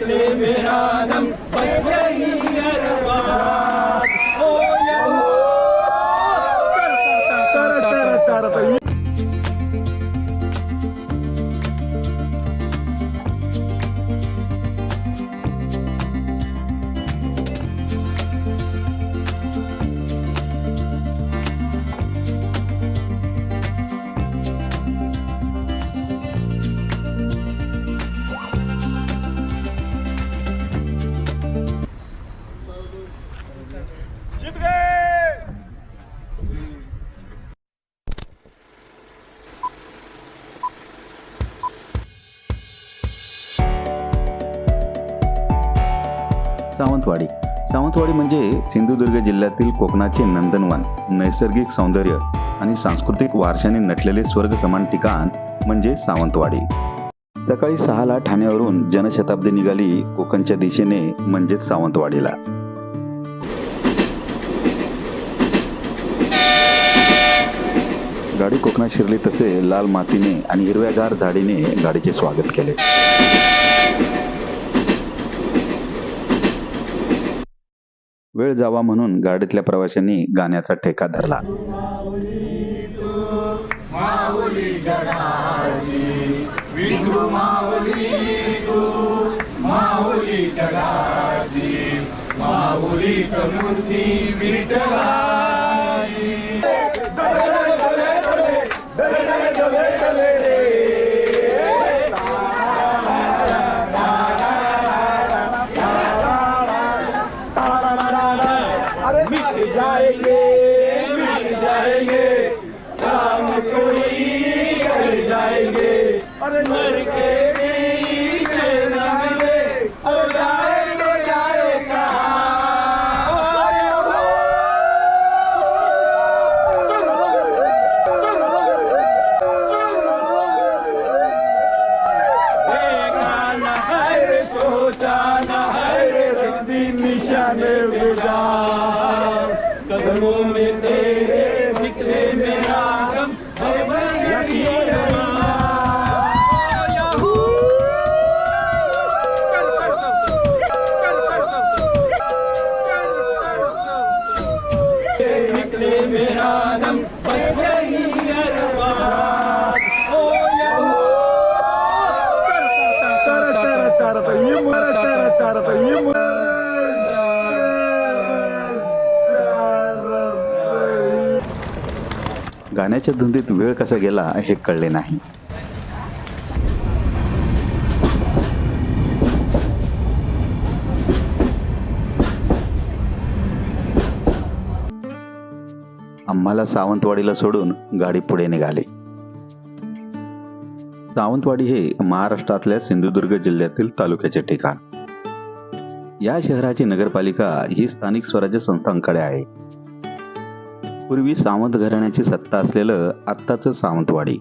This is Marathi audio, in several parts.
निकले मेरा म्हणजे सिंधुदुर्ग जिल्ह्यातील कोकणाचे नंदनवन नैसर्गिक सौंदर्य आणि सांस्कृतिक वारशाने नटलेले स्वर्ग समान ठिकाण म्हणजे सावंतवाडी. सकाळी सहाला ठाण्यावरून जनशताब्दी निघाली कोकणच्या दिशेने म्हणजेच सावंतवाडीला. गाडी कोकणात शिरली तसे लाल मातीने आणि हिरव्यागार झाडीने गाडीचे स्वागत केले. वेळ जावा म्हणून गाडीतल्या प्रवाशांनी गाण्याचा ठेका धरला. अरे मिट जाएंगे मिट जाएंगे। काम चोरी कर जाएंगे। अरे मर के कदमों में तेरे गाण्याच्या धुंदीत वेळ कसा गेला हे कळले नाही. आम्हाला सावंतवाडीला सोडून गाडी पुढे निघाली. सावंतवाडी हे महाराष्ट्रातल्या सिंधुदुर्ग जिल्ह्यातील तालुक्याचे ठिकाण. या शहराची नगरपालिका ही स्थानिक स्वराज्य संस्थांकडे आहे. पूर्वी सावंत घराण्याची सत्ता असलेलं आत्ताचं सावंतवाडी.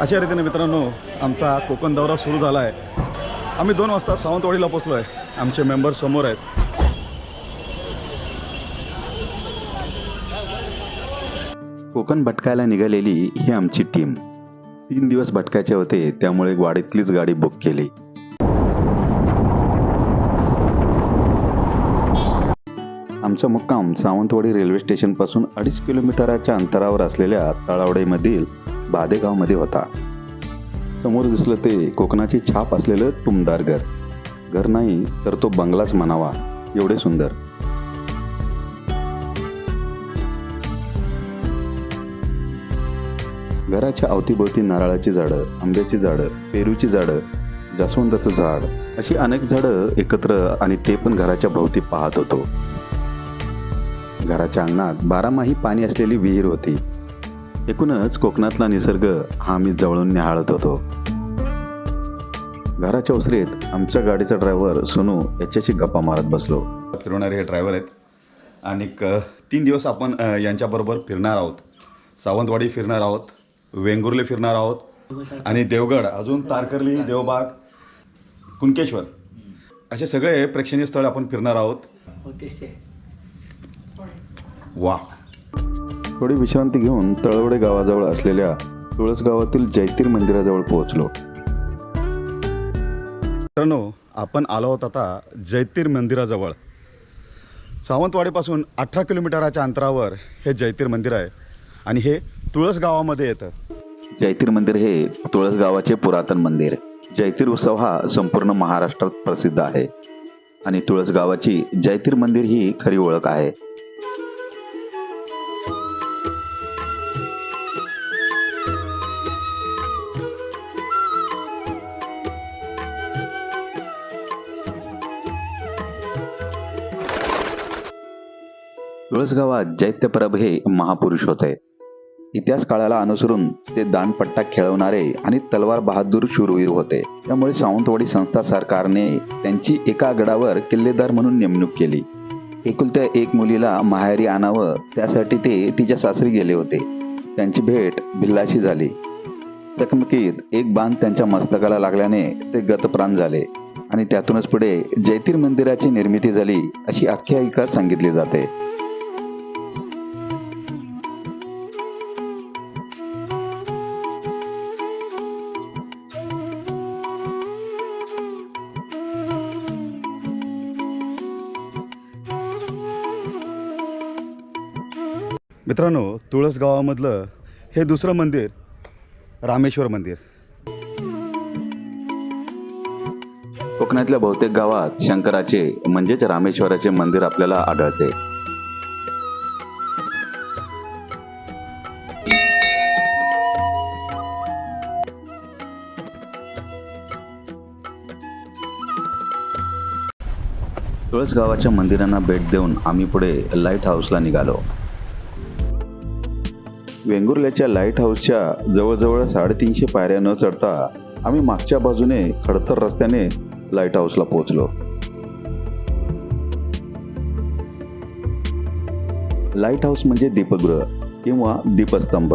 अशा रीतीने मित्रांनो आमचा कोकण दौरा सुरू झाला आहे आम्ही दोन वाजता सावंतवाडीला पोचलो आहे आमचे मेंबर समोर आहेत. कोकण भटकायला निघालेली ही आमची टीम तीन दिवस भटकायचे होते त्यामुळे वाडीतलीच गाडी बुक केली. आमचा मुक्काम सावंतवाडी रेल्वे स्टेशनपासून अडीच किलोमीटरच्या अंतरावर असलेल्या तळावडेमधील बादेगावमध्ये होता. समोर दिसलं ते कोकणाची छाप असलेलं टुमदार घर. घर नाही तर तो बंगलाच म्हणावा. एवढे सुंदर. घराच्या अवतीभोवती नारळाची झाडं आंब्याची झाडं पेरूची झाडं जास्वंदाचं झाड अशी अनेक झाडं एकत्र आणि ते पण घराच्या भोवती पाहत होतो. घराच्या अंगणात बारामाही पाणी असलेली विहीर होती. एकूणच कोकणातला निसर्ग हा मी जवळून निहाळत होतो. घराच्या ओसरीत आमच्या गाडीचा ड्रायव्हर सोनू याच्याशी गप्पा मारत बसलो. फिरवणारे हे ड्रायव्हर आहेत. आणि क- तीन दिवस आपण यांच्याबरोबर फिरणार आहोत. सावंतवाडी फिरणार आहोत. वेंगुर्ले फिरणार आहोत. आणि देवगड अजून तारकर्ली देवबाग कुणकेश्वर. असे सगळे प्रेक्षणीय स्थळ आपण फिरणार आहोत. वा. थोडी विश्रांती घेऊन तळवडे गावाजवळ असलेल्या तुळस गावातील जैतीर मंदिराजवळ पोहोचलो. मित्रांनो आपण आलो आहोत आता जैतीर मंदिराजवळ. सावंतवाडीपासून अठरा किलोमीटराच्या अंतरावर हे जैतीर मंदिर आहे आणि हे तुळस गावामध्ये येतं. जैतीर मंदिर हे तुळस गावाचे पुरातन मंदिर. जैतीर उत्सव हा संपूर्ण महाराष्ट्रात प्रसिद्ध आहे. आणि तुळस गावाची जैतीर मंदिर ही खरी ओळख आहे. तुळसगावात जैत्यप्रभ हे महापुरुष होते. इतिहास काळाला अनुसरून ते दानपट्टा खेळवणारे आणि तलवार बहादूर शूरवीर होते. त्यामुळे सावंतवाडी संस्था सरकारने त्यांची एका गडावर किल्लेदार म्हणून नेमणूक केली. एकुलत्या एक मुलीला माहेरी आणावं त्यासाठी ते तिच्या सासरी गेले होते. त्यांची भेट भिल्लाशी झाली. चकमकीत एक बाण त्यांच्या मस्तकाला लागल्याने ते गतप्राण झाले आणि त्यातूनच पुढे जैतीर मंदिराची निर्मिती झाली अशी आख्यायिका सांगितली जाते. मित्रांनो तुळस गावामधलं हे दुसरं मंदिर रामेश्वर मंदिर. कोकणातल्या बहुतेक गावात शंकराचे म्हणजेच रामेश्वराचे मंदिर आपल्याला आढळते. तुळस गावाच्या मंदिरांना भेट देऊन आम्ही पुढे लाइट हाऊसला निघालो. वेंगुर्ल्याच्या लाइट हाऊसच्या जवळजवळ साडेतीनशे पायऱ्या न चढता आम्ही मागच्या बाजूने खडतर रस्त्याने लाइट हाऊसला पोहोचलो. लाइट हाऊस म्हणजे दीपगृह किंवा दीपस्तंभ.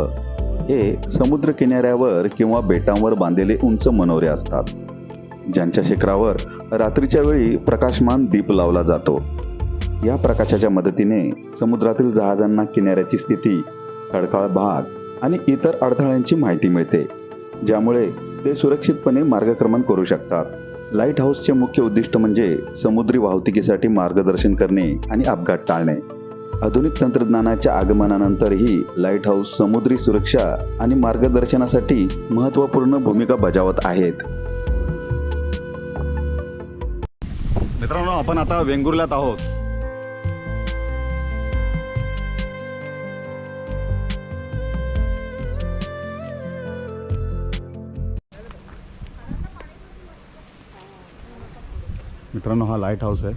हे समुद्र किनाऱ्यावर किंवा बेटांवर बांधलेले उंच मनोरे असतात. ज्यांच्या शिखरावर रात्रीच्या वेळी प्रकाशमान दीप लावला जातो. या प्रकाशाच्या मदतीने समुद्रातील जहाजांना किनाऱ्याची स्थिती खडकाळ भाग आणि इतर अडथळ्यांची माहिती मिळते ज्यामुळे ते सुरक्षितपणे मार्गक्रमण करू शकतात. लाइट हाऊसचे मुख्य उद्दिष्ट म्हणजे समुद्री वाहतुकीसाठी मार्गदर्शन करणे आणि अपघात टाळणे. आधुनिक तंत्रज्ञानाच्या आगमनानंतरही लाइट हाऊस समुद्री सुरक्षा आणि मार्गदर्शनासाठी महत्त्वपूर्ण भूमिका बजावत आहेत. मित्रांनो आपण आता वेंगुर्ल्यात आहोत. मित्रांनो हा लाइट हाऊस आहे.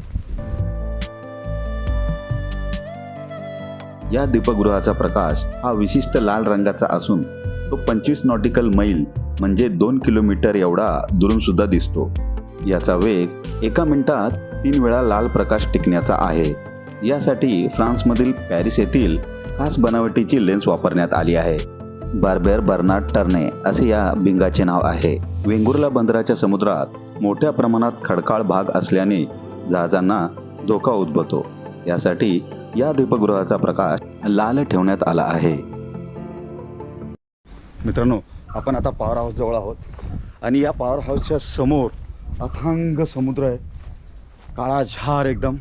या दीपगृहाचा प्रकाश हा विशिष्ट लाल रंगाचा असून तो पंचवीस नॉटिकल मैल म्हणजे दोन किलोमीटर एवढा दुरून सुद्धा दिसतो. याचा वेग एका मिनिटात तीन वेळा लाल प्रकाश टिकण्याचा आहे. यासाठी फ्रान्समधील पॅरिस येथील खास बनावटीची लेन्स वापरण्यात आली आहे. बार्बेर बर्नार्ड टर्ने असे या बिंगाचे नाव आहे. वेंगुर्ला बंदराच्या समुद्रात मोठ्या प्रमाणात खडकाळ भाग असल्याने जहाजांना धोका उद्भवतो. यासाठी या दीपगृहाचा प्रकाश लाल ठेवण्यात आला आहे. मित्रांनो आपण आता पॉवर हाऊस जवळ आहोत. आणि या पॉवर हाऊसच्या समोर अथांग समुद्र आहे. काळा झार एकदम.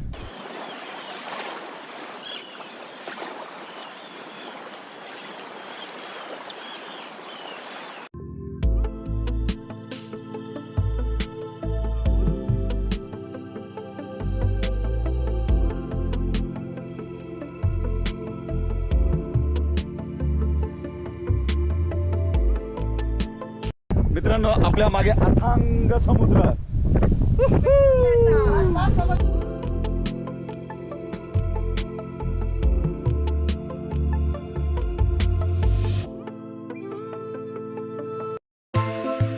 मित्रांनो आपल्या मागे अथांग समुद्र.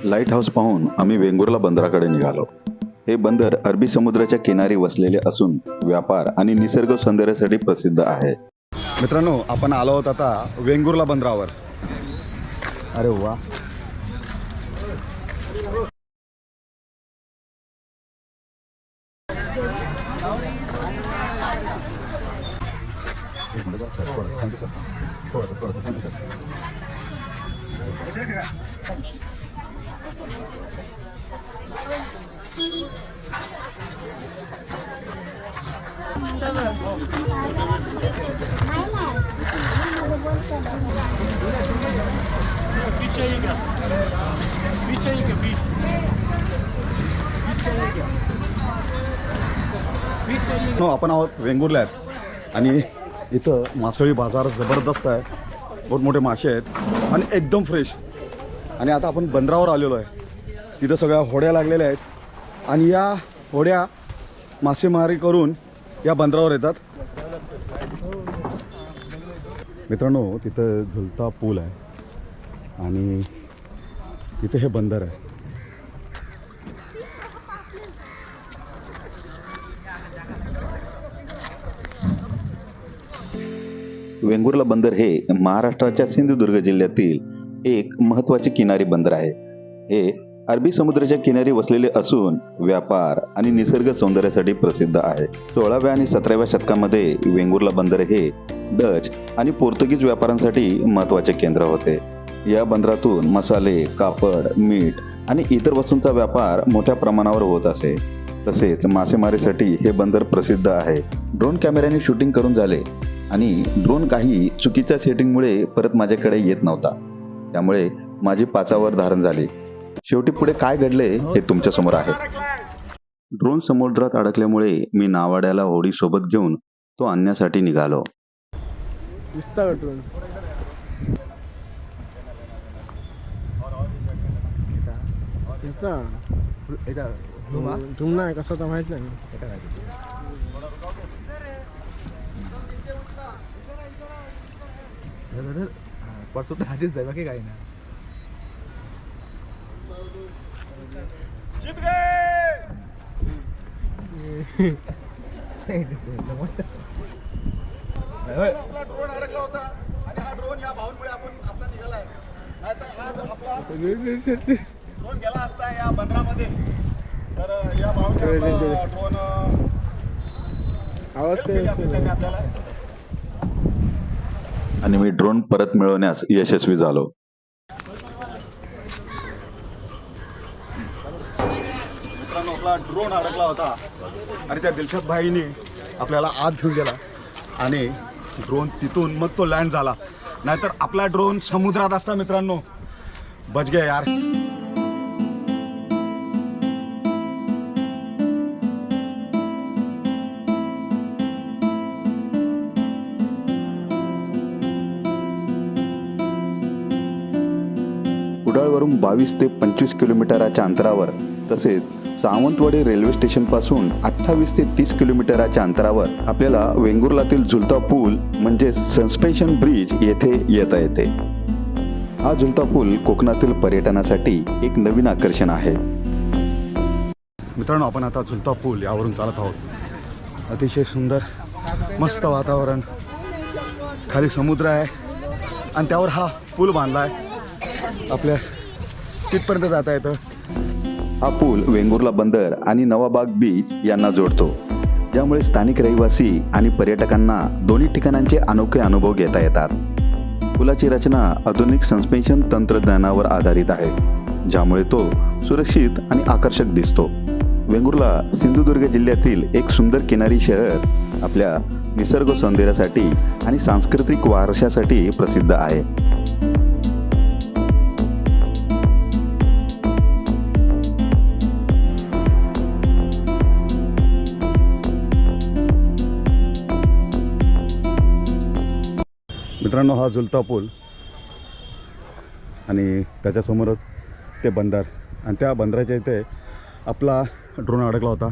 लाइट हाऊस पाहून आम्ही वेंगुर्ला बंदराकडे निघालो. हे बंदर अरबी समुद्राच्या किनारी वसलेले असून व्यापार आणि निसर्ग सौंदर्यासाठी प्रसिद्ध आहे. मित्रांनो आपण आलो आहोत आता वेंगुर्ला बंदरावर. अरे वा. हो आपण आहोत वेंगुर्ल्यात आणि इथं मासळी बाजार जबरदस्त आहे. मोठमोठे मासे आहेत. आणि एकदम फ्रेश आणि आता आपण बंदरावर आलेलो आहे. तिथं सगळ्या होड्या लागलेल्या आहेत. आणि या होड्या मासेमारी करून या बंदरावर येतात. मित्रांनो तिथं झुलता पूल आहे. आणि तिथे हे बंदर आहे. वेंगुर्ला बंदर हे महाराष्ट्राच्या सिंधुदुर्ग जिल्ह्यातील एक महत्त्वाचे किनारी बंदर आहे. हे अरबी समुद्राच्या किनारी वसलेले असून व्यापार आणि निसर्ग सौंदर्यासाठी प्रसिद्ध आहे. सोळाव्या आणि सतराव्या शतकामध्ये वेंगुर्ला बंदर हे डच आणि पोर्तुगीज व्यापाऱ्यांसाठी महत्त्वाचे केंद्र होते. या बंदरातून मसाले कापड मीठ आणि इतर वस्तूंचा व्यापार मोठ्या प्रमाणावर होत असे. तसेच मासेमारीसाठी हे बंदर प्रसिद्ध आहे. ड्रोन कॅमेऱ्याने शूटिंग करून झाले. आणि ड्रोन काही चुकीच्या सेटिंगमुळे परत माझ्याकडे येत नव्हता. त्यामुळे माझी पाचावर धारण झाली. शेवटी पुढे काय घडले हे तुमच्यासमोर आहे. ड्रोन समुद्रात अडकल्यामुळे मी नावाड्याला होडी सोबत घेऊन तो आणण्यासाठी निघालो. कसं तर माहीत नाही? परसों तर आधीच जाय बाकी काही नाही ड्रोन अडकला होता आणि हा ड्रोन या भाऊंमुळे आपण आपला निघालाय नाहीतर आज आपला ड्रोन गेला असता या बंदरामध्ये तर या भाऊच्या ड्रोन आवाज? आपल्याला आणि मी ड्रोन परत मिळवण्यास यशस्वी झालो. मित्रांनो आपला ड्रोन अडकला होता. आणि त्या दिलशाद भाईने आपल्याला आत घेऊन गेला. आणि ड्रोन तिथून मग तो लँड झाला. नाहीतर आपला ड्रोन समुद्रात असता मित्रांनो. बच गया यार. कुडाळवरून बावीस ते पंचवीस किलोमीटराच्या अंतरावर तसेच सावंतवाडी रेल्वे स्टेशनपासून अठ्ठावीस ते तीस किलोमीटराच्या अंतरावर आपल्याला वेंगुर्लातील झुलता पूल म्हणजे सस्पेन्शन ब्रिज येथे येता येते. हा झुलता पूल कोकणातील पर्यटनासाठी एक नवीन आकर्षण आहे. मित्रांनो आपण आता झुलता पूल यावरून चालत आहोत. अतिशय सुंदर मस्त वातावरण. खाली समुद्र आहे आणि त्यावर हा पूल बांधला आहे. आपल्या तिथपर्यंत जाता येतं. हा पूल वेंगुर्ला बंदर आणि नवाबाग बीच यांना जोडतो. ज्यामुळे स्थानिक रहिवासी आणि पर्यटकांना दोन्ही ठिकाणांचे अनोखे अनुभव घेता येतात. पुलाची रचना आधुनिक सस्पेन्शन तंत्रज्ञानावर आधारित आहे ज्यामुळे तो सुरक्षित आणि आकर्षक दिसतो. वेंगुर्ला सिंधुदुर्ग जिल्ह्यातील एक सुंदर किनारी शहर आपल्या निसर्ग सौंदर्यासाठी आणि सांस्कृतिक वारशासाठी प्रसिद्ध आहे. मित्रांनो हा झुलता पूल. आणि त्याच्यासमोरच ते बंदर. आणि त्या बंदराच्या इथे आपला ड्रोन अडकला होता.